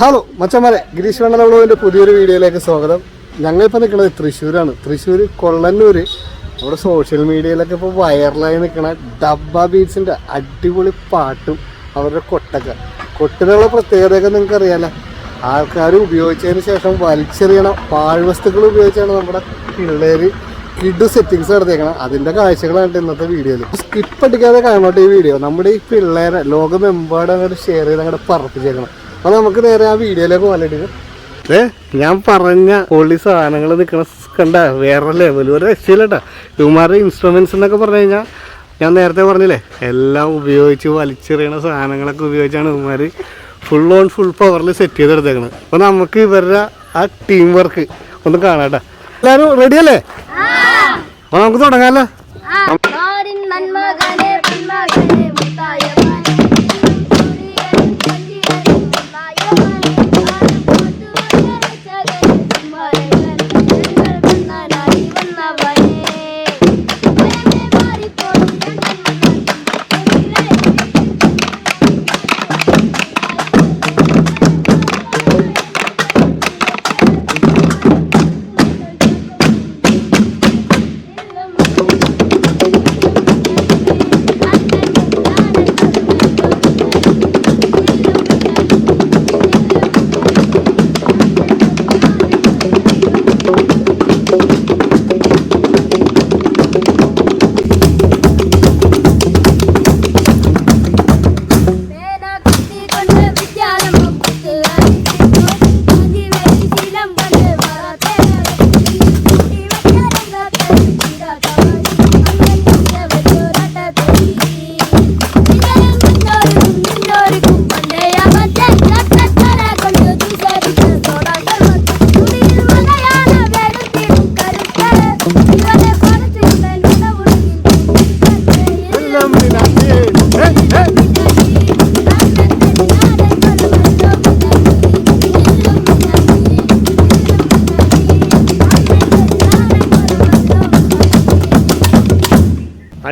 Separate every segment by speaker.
Speaker 1: Hello മച്ചന്മാരെ ഗിരീഷ് വെണ്ണലവളവിന്റെ പുതിയൊരു വീഡിയോയിലേക്ക് സ്വാഗതം. ഞങ്ങളിപ്പോൾ നിൽക്കുന്നത് തൃശ്ശൂരാണ്. തൃശ്ശൂർ കൊള്ളന്നൂർ നമ്മുടെ സോഷ്യൽ മീഡിയയിലൊക്കെ ഇപ്പോൾ വൈറലായി നിൽക്കുന്ന ഡബ്ബ ബീച്ചിന്റെ അടിപൊളി പാട്ടും അവരുടെ കൊട്ടൊക്കെ. കൊട്ടിനുള്ള പ്രത്യേകതയൊക്കെ നിങ്ങൾക്ക് അറിയാലോ ആൾക്കാർ ഉപയോഗിച്ചതിന് ശേഷം വലിച്ചെറിയണ പാഴ്വസ്തുക്കൾ ഉപയോഗിച്ചാണ് നമ്മുടെ പിള്ളേർ കിഡ് സെറ്റിങ്സ് നടത്തിയേക്കണം. അതിന്റെ കാഴ്ചകളാണ് ഇന്നത്തെ വീഡിയോയിൽ സ്കിപ്പ് അടിക്കാതെ കാണോട്ടെ ഈ വീഡിയോ നമ്മുടെ ഈ പിള്ളേരെ ലോകമെമ്പാടും അങ്ങോട്ട് ഷെയർ ചെയ്ത് അങ്ങോട്ട് പറപ്പിച്ചേക്കണം. അപ്പോൾ നമുക്ക് നേരെ ആ വീഡിയോയിലേക്ക് പോകാനായിട്ട് ഏ ഞാൻ പറഞ്ഞ പോളി സാധനങ്ങൾ നിൽക്കണ കണ്ട വേറെ ലെവൽ ഒരു രക്ഷയില്ലട്ടാ ഇവന്മാരുടെ ഇൻസ്ട്രുമെന്റ്സ് എന്നൊക്കെ പറഞ്ഞു കഴിഞ്ഞാൽ ഞാൻ നേരത്തെ പറഞ്ഞില്ലേ എല്ലാം ഉപയോഗിച്ച് വലിച്ചെറിയണ സാധനങ്ങളൊക്കെ ഉപയോഗിച്ചാണ് ഇവന്മാർ ഫുൾ ഓൺ ഫുൾ പവറിൽ സെറ്റ് ചെയ്തെടുത്തേക്കണത്. അപ്പോൾ നമുക്ക് ഇവരുടെ ആ ടീം വർക്ക് ഒന്ന് കാണാട്ടാ എല്ലാവരും റെഡിയല്ലേ അപ്പോൾ നമുക്ക് തുടങ്ങാമല്ലോ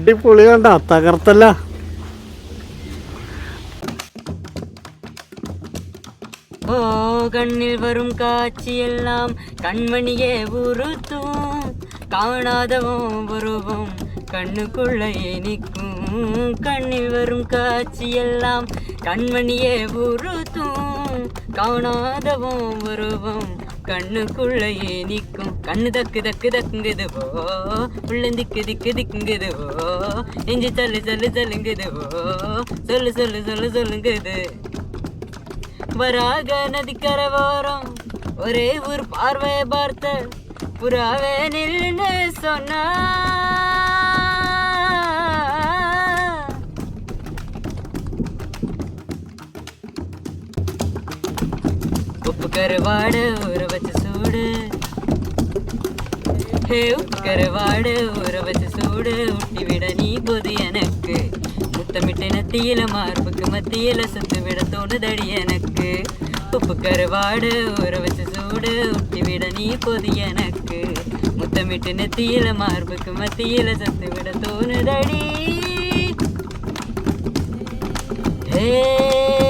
Speaker 1: അടിപൊളി കണ്ട തകർത്തല്ല
Speaker 2: ഓ കണ്ണിൽ വരും കാച്ചിയെല്ലാം കൺമണിയെ ഉറുത്തും കാണാതെ ഓമ്പുറവും കണ്ണുക്കുള്ള എനിക്കും കണ്ണിൽ വരും കാച്ചിയെല്ലാം കൺമണിയെ ഉറുത്തും കാണാതെ ഓമ്പുറവും കണ്ണുക്കുള്ള എനിക്കും கண்ணு தக்கு தக்கு தக்குங்குதுவோ உள்ள திக்கு திக்கு திக்குங்குதுவோ நெஞ்சு தள்ளு தள்ளு தள்ளுங்குதுவோ சொல்லு சொல்லு சொல்லு சொல்லுங்குது. வராக நதிக்கரவோரம் ஒரே ஒரு பார்வையை பார்த்த புறாவே நில்லுன்னு சொன்னா. உப்பு கருவாடு ஊற வச்சு சூடு. கருவாடு ஊற வச்சு சூடு ஊட்டி விட நீ போது எனக்கு. முத்தமிட்டு நத்தியில மார்புக்கு மத்தியில சுத்து விட தோணுதடி எனக்கு. உப்பு கருவாடு ஊற வச்சு சூடு ஊட்டி விட நீ போது எனக்கு. முத்தமிட்டு நெத்தியில மார்புக்கு மத்தியில சத்து விட தோணுதடி.
Speaker 1: ஏ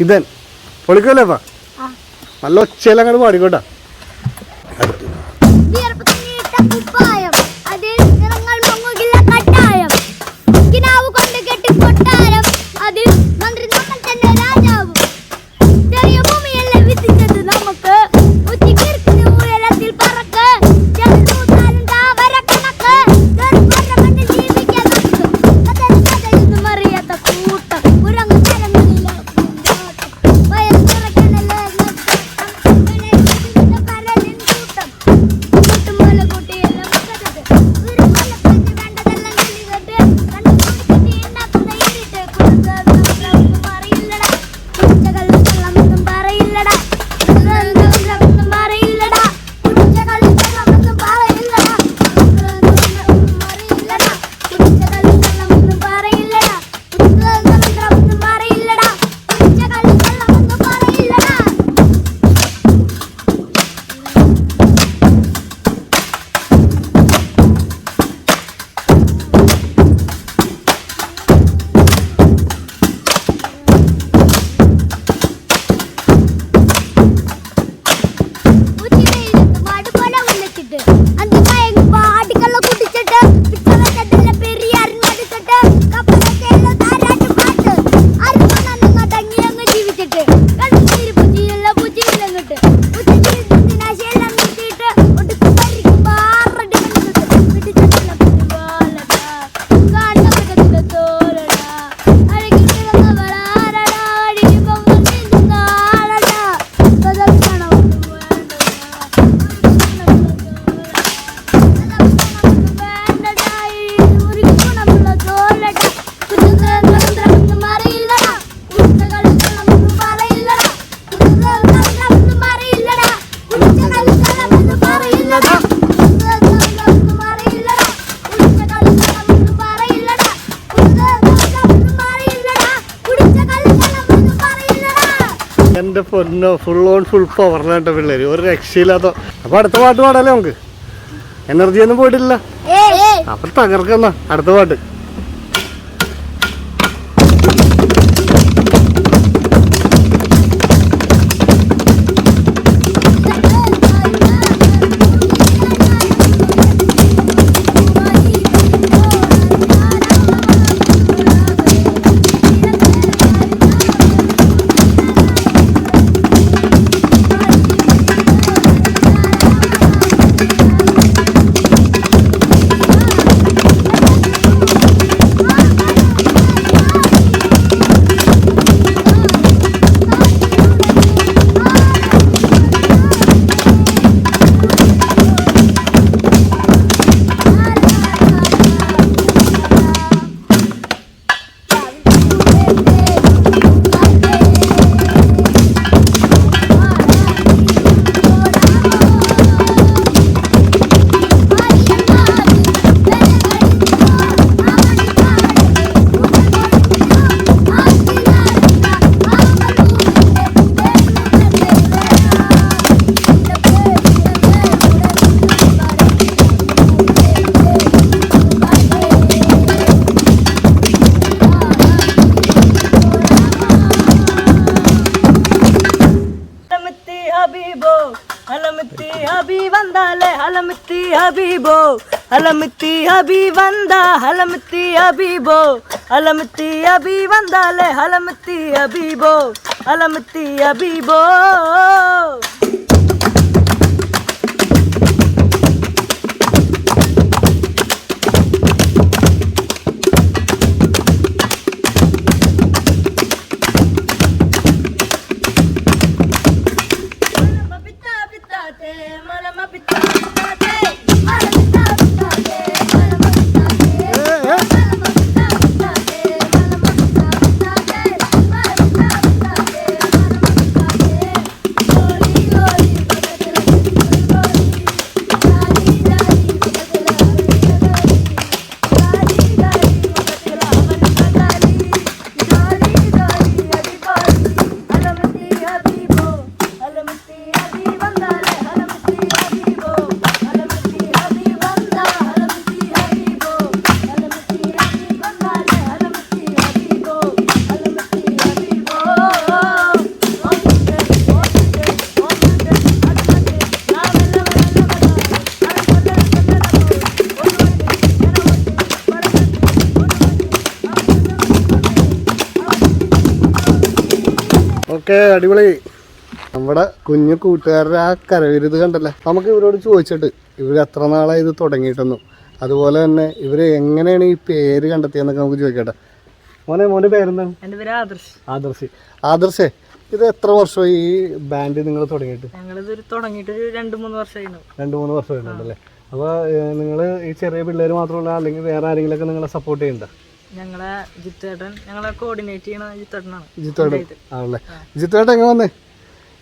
Speaker 3: ഇതൻ
Speaker 1: പൊളിക്കല്ലേപ്പാ നല്ല ഒച്ചയിലങ്ങോട്ട് പാടിക്കോട്ടാ
Speaker 3: പൊന്നോ ഫുൾ ഓൺ ഫുൾ പവറിലാട്ടോ പിള്ളേര്. ഒരു രക്ഷയില്ലാത്ത അപ്പൊ അടുത്ത പാട്ട് പാടാലേ നമുക്ക്? എനർജി ഒന്നും പോയിട്ടില്ല. അപ്പൊ തകർക്കുന്ന അടുത്ത പാട്ട്.
Speaker 1: ஹலமித்தி ஹபீபோ ஹலமித்தி ஹபி வந்தா ஹலமித்தி ஹபீபோ ஹலமித்தி ஹபி வந்தாலே ஹலமித்தி ஹபீபோ ஹலமித்தி ஹபீபோ
Speaker 3: ഓക്കെ അടിപൊളി. നമ്മുടെ കുഞ്ഞു കൂട്ടുകാരുടെ ആ കരവിരുത് കണ്ടല്ലേ? നമുക്ക് ഇവരോട് ചോദിച്ചിട്ട് ഇവർ എത്ര നാളായി ഇത് തുടങ്ങിയിട്ടൊന്നും. അതുപോലെ തന്നെ ഇവർ എങ്ങനെയാണ് ഈ പേര് കണ്ടെത്തിയെന്നൊക്കെ നമുക്ക് ചോദിക്കട്ടെ. മോനെ മോന്റെ പേരെന്താണ്?
Speaker 1: ആദർശ്.
Speaker 3: ആദർശി. ആദർശേ ഇത് എത്ര വർഷമായി ഈ ബാൻഡ് നിങ്ങൾ തുടങ്ങിയിട്ട്?
Speaker 1: ഞങ്ങളിത് തുടങ്ങിയിട്ട് ഒരു രണ്ട് മൂന്ന് വർഷമായിരുന്നു
Speaker 3: രണ്ട് മൂന്ന് വർഷമായിട്ടുണ്ടല്ലേ? അപ്പോൾ നിങ്ങൾ ഈ ചെറിയ പിള്ളേർ മാത്രമല്ല അല്ലെങ്കിൽ വേറെ ആരെങ്കിലും ഒക്കെ നിങ്ങളെ സപ്പോർട്ട് ചെയ്യണ്ട
Speaker 1: ഞങ്ങളെ ജിത്തേട്ടൻ ഞങ്ങളെ കോർഡിനേറ്റ് ചെയ്യണ ജിത്തേട്ടനാണ്.
Speaker 3: ജിത്തോടെ ആണല്ലേ? ജിത്തോടെ എങ്ങനെ വന്നേ?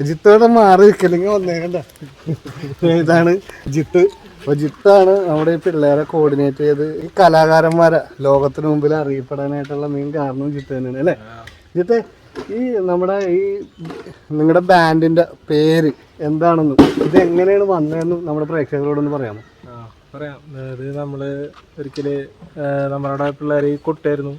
Speaker 3: ജിത്തോടെ മാറി നിൽക്കല്ലെങ്കിൽ വന്നേ കണ്ട? ഇതാണ് ജിത്ത്. അപ്പൊ ജിത്താണ് നമ്മുടെ ഈ പിള്ളേരെ കോർഡിനേറ്റ് ചെയ്ത് ഈ കലാകാരന്മാരെ ലോകത്തിന് മുമ്പിൽ അറിയപ്പെടാനായിട്ടുള്ള മെയിൻ കാരണം ജിത്ത് തന്നെയാണ് അല്ലേ? ജിത്തെ ഈ നമ്മുടെ ഈ നിങ്ങളുടെ ബാൻഡിന്റെ പേര് എന്താണെന്നും ഇത് എങ്ങനെയാണ് വന്നതെന്നും നമ്മുടെ പ്രേക്ഷകരോടൊന്ന് പറയാമോ?
Speaker 4: പറയാം. അത് നമ്മൾ ഒരിക്കൽ നമ്മളുടെ പിള്ളേർ കൊട്ടായിരുന്നു.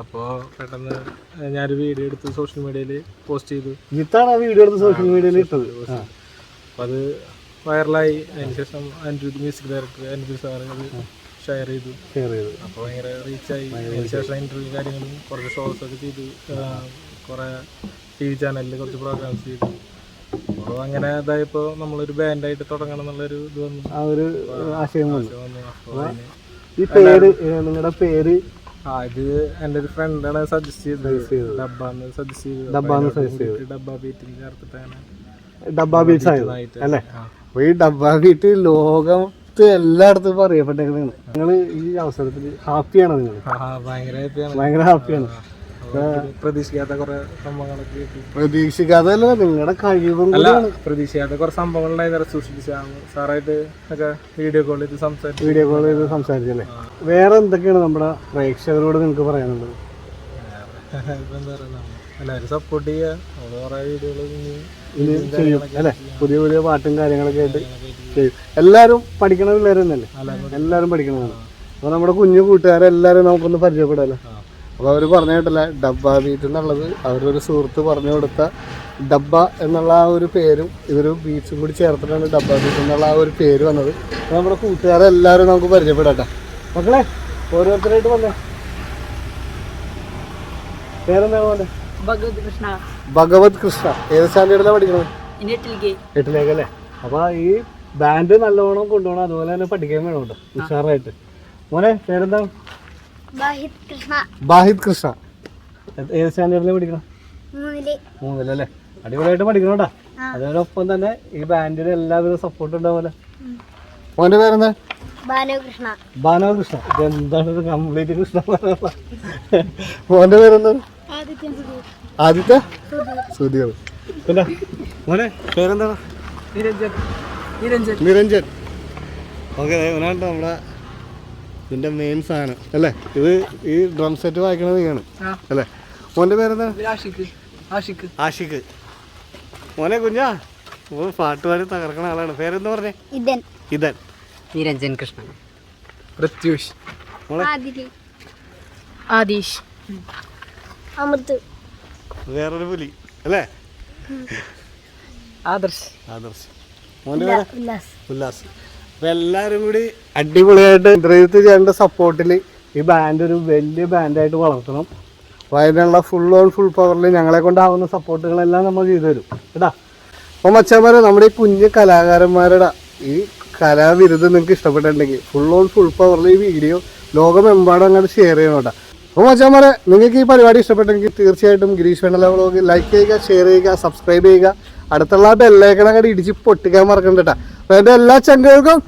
Speaker 4: അപ്പോൾ പെട്ടെന്ന് ഞാനൊരു വീഡിയോ എടുത്ത് സോഷ്യൽ മീഡിയയിൽ പോസ്റ്റ് ചെയ്തു.
Speaker 3: ഇത്താണ് ആ വീഡിയോ എടുത്ത് സോഷ്യൽ മീഡിയയിൽ ഇട്ടത്.
Speaker 4: അപ്പൊ അത് വൈറലായി. അതിനുശേഷം Anirudh music director Anirudh sir അത് ഷെയർ ചെയ്തു.
Speaker 3: ഷെയർ ചെയ്തു.
Speaker 4: അപ്പോൾ ഭയങ്കര റീച്ചായി അതിനുശേഷം ഇന്റർവ്യൂ കാര്യങ്ങളും കുറച്ച് ഷോസ് ഒക്കെ ചെയ്തു. കുറെ ടി വി ചാനലിൽ കുറച്ച് പ്രോഗ്രാംസ് ചെയ്തു. അങ്ങനെ ഇതായപ്പോ നമ്മളൊരു ബാൻഡായിട്ട് തുടങ്ങണം എന്നുള്ളൊരു ഇത് വന്നു.
Speaker 3: ആ ഒരു ആശയം വന്നു. ഈ പേര് നിങ്ങളുടെ പേര്?
Speaker 4: ആ ഇത് എന്റെ ഒരു ഫ്രണ്ടാണ് സജസ്റ്റ് ചെയ്തത്. ഡബ്ബാന്ന് സജസ്റ്റ് ചെയ്തത്.
Speaker 3: ഡബ്ബാന്ന് സജസ്റ്റ് ചെയ്തത്.
Speaker 4: ഡബ്ബ ബീറ്റിൽ ചേർത്തിട്ടാണ്
Speaker 3: ഡബ്ബ ബീറ്റ്സ് ആയത്. അല്ലേ. അപ്പൊ ഈ ഡബ്ബ ബീറ്റ് ലോകത്ത് എല്ലായിടത്തും പറയപ്പെട്ടേക്കുന്നതാണ് നിങ്ങൾ ഈ അവസരത്തിൽ ഹാപ്പിയാണ് നിങ്ങൾ?
Speaker 4: ഭയങ്കര ഹാപ്പിയാണ്
Speaker 3: ഭയങ്കര ഹാപ്പിയാണ്
Speaker 4: പ്രതീക്ഷിക്കാത്ത കുറെ സംഭവങ്ങളൊക്കെ
Speaker 3: പ്രതീക്ഷിക്കാതല്ല നിങ്ങളുടെ കഴിവും
Speaker 4: അല്ല പ്രതീക്ഷിക്കാത്ത കുറെ സംഭവങ്ങളുണ്ടായി സൂക്ഷിച്ച സാറായിട്ട് ഒക്കെ വീഡിയോ കോൾ ചെയ്ത് സംസാരിച്ചു.
Speaker 3: വീഡിയോ കോൾ ചെയ്ത് സംസാരിച്ചല്ലേ? വേറെ എന്തൊക്കെയാണ് നമ്മുടെ പ്രേക്ഷകരോട് നിങ്ങൾക്ക് പറയാനുള്ളത്?
Speaker 4: എല്ലാവരും സപ്പോർട്ട് ചെയ്യുക കുറേ വീഡിയോകൾ
Speaker 3: ചെയ്യും അല്ലേ? പുതിയ പുതിയ പാട്ടും കാര്യങ്ങളൊക്കെ ആയിട്ട് ചെയ്യും. എല്ലാവരും പഠിക്കണ പിള്ളേർ തന്നെയല്ലേ എല്ലാവരും പഠിക്കണതാണ്. അപ്പോൾ നമ്മുടെ കുഞ്ഞു കൂട്ടുകാരെല്ലാവരും നമുക്കൊന്ന് പരിചയപ്പെടാമല്ലോ അപ്പോൾ അവർ പറഞ്ഞു കേട്ടില്ല ഡബ്ബ ബീറ്റ് എന്നുള്ളത്. അവരൊരു സുഹൃത്ത് പറഞ്ഞു കൊടുത്ത ഡബ്ബ എന്നുള്ള ആ ഒരു പേരും ഇവർ ബീച്ചും കൂടി ചേർത്തിട്ടാണ് ഡബ്ബ ബീറ്റ് എന്നുള്ള ആ ഒരു പേര് വന്നത്. അപ്പോൾ നമ്മുടെ കൂട്ടുകാരെല്ലാവരും നമുക്ക് പരിചയപ്പെടാട്ടെ. മക്കളെ ഓരോരുത്തരായിട്ട് വന്നേ. പേരെന്താണ്
Speaker 1: ഭഗവത് കൃഷ്ണ.
Speaker 3: ഭഗവത് കൃഷ്ണ. ഏത് സ്റ്റാൻഡേർഡിലാണ് പഠിക്കണത്?
Speaker 1: നെറ്റിലേക്ക്
Speaker 3: എട്ടിലേക്ക്. അല്ലേ? അപ്പൊ ഈ ബാൻഡ് നല്ലോണം കൊണ്ടുപോകണം അതുപോലെ തന്നെ പഠിക്കാൻ വേണം കേട്ടോ ഉഷാറായിട്ട്. മോനെ പേരെന്താ
Speaker 5: ബാഹിത് കൃഷ്ണ
Speaker 3: ബാഹിദ് കൃഷ്ണ. ഏത് സ്റ്റാൻഡേർഡിൽ പഠിക്കണം?
Speaker 5: മൂന്നിൽ.
Speaker 3: മൂന്നിലല്ലേ? അടിപൊളിയായിട്ട് പഠിക്കണം കേട്ടോ തന്നെ ഈ ബാൻഡിന് എല്ലാവിധ സപ്പോർട്ട് ഉണ്ടാവുമല്ലോ. മോന്റെ പേരെന്താ?
Speaker 5: ബാലകൃഷ്ണ
Speaker 3: ബാനവ കൃഷ്ണ. ഇത് എന്താണ് ഇത് കംപ്ലീറ്റ് കൃഷ്ണ? മോന്റെ പേരെന്താ? ആദിത്യ സുധീർ. പിന്നെ മോനെ പേരെന്താണ്?
Speaker 1: നിരഞ്ജൻ. നിരഞ്ജൻ.
Speaker 3: നിരഞ്ജൻ. ഓക്കെ നമ്മുടെ ഇതിന്റെ മെയിൻ സാധനം അല്ലേ? ഇത് ഈ ഡ്രം സെറ്റ് വായിക്കണത് നീയാണ് അല്ലേ? മോന്റെ പേരെന്താ?
Speaker 1: ആഷിക്ക് ആഷിക്
Speaker 3: ആഷിക്ക് മോനെ കുഞ്ഞാ ഓ പാട്ട് പാടി തകർക്കണ ആളാണ്. പേരെന്താ പറഞ്ഞേ?
Speaker 5: ഇതൻ.
Speaker 3: ഇതൻ.
Speaker 1: നിരഞ്ജൻ കൃഷ്ണൻ.
Speaker 4: പ്രത്യൂഷ്
Speaker 1: ആദീഷ്.
Speaker 5: അമൃത്.
Speaker 3: വേറൊരു പുലി. അല്ലേ?
Speaker 1: ആദർശ്.
Speaker 3: ആദർശ്.
Speaker 5: ഉല്ലാസ്.
Speaker 3: ഉല്ലാസ്. അപ്പൊ എല്ലാവരും കൂടി അടിപൊളിയായിട്ട് ഇന്ദ്രജിത്ത് ചേട്ടന്റെ സപ്പോർട്ടിൽ ഈ ബാൻഡ് ഒരു വലിയ ബാൻഡായിട്ട് വളർത്തണം. അപ്പോൾ അതിനുള്ള ഫുൾ ഓൺ ഫുൾ പവറിൽ ഞങ്ങളെ കൊണ്ടാവുന്ന സപ്പോർട്ടുകളെല്ലാം നമ്മൾ ചെയ്തു തരും. കേട്ടാ? അപ്പോൾ മച്ചന്മാരെ നമ്മുടെ ഈ കുഞ്ഞ് കലാകാരന്മാരുടെ ഈ കലാവിരുദ്ധം നിങ്ങൾക്ക് ഇഷ്ടപ്പെട്ടിട്ടുണ്ടെങ്കിൽ ഫുൾ ഓൺ ഫുൾ പവറിൽ ഈ വീഡിയോ ലോകമെമ്പാടും അങ്ങോട്ട് ഷെയർ ചെയ്യണം കേട്ടോ. അപ്പോൾ മച്ചന്മാരെ നിങ്ങൾക്ക് ഈ പരിപാടി ഇഷ്ടപ്പെട്ടെങ്കിൽ തീർച്ചയായിട്ടും ഗിരീഷ് വ്ളോഗ് ലൈക്ക് ചെയ്യുക ഷെയർ ചെയ്യുക സബ്സ്ക്രൈബ് ചെയ്യുക. അടുത്തുള്ള അങ്ങോട്ട് ഇടിച്ച് പൊട്ടിക്കാൻ മറക്കണ്ട കേട്ടോ അപ്പോൾ എന്റെ എല്ലാ ചങ്കകൾക്കും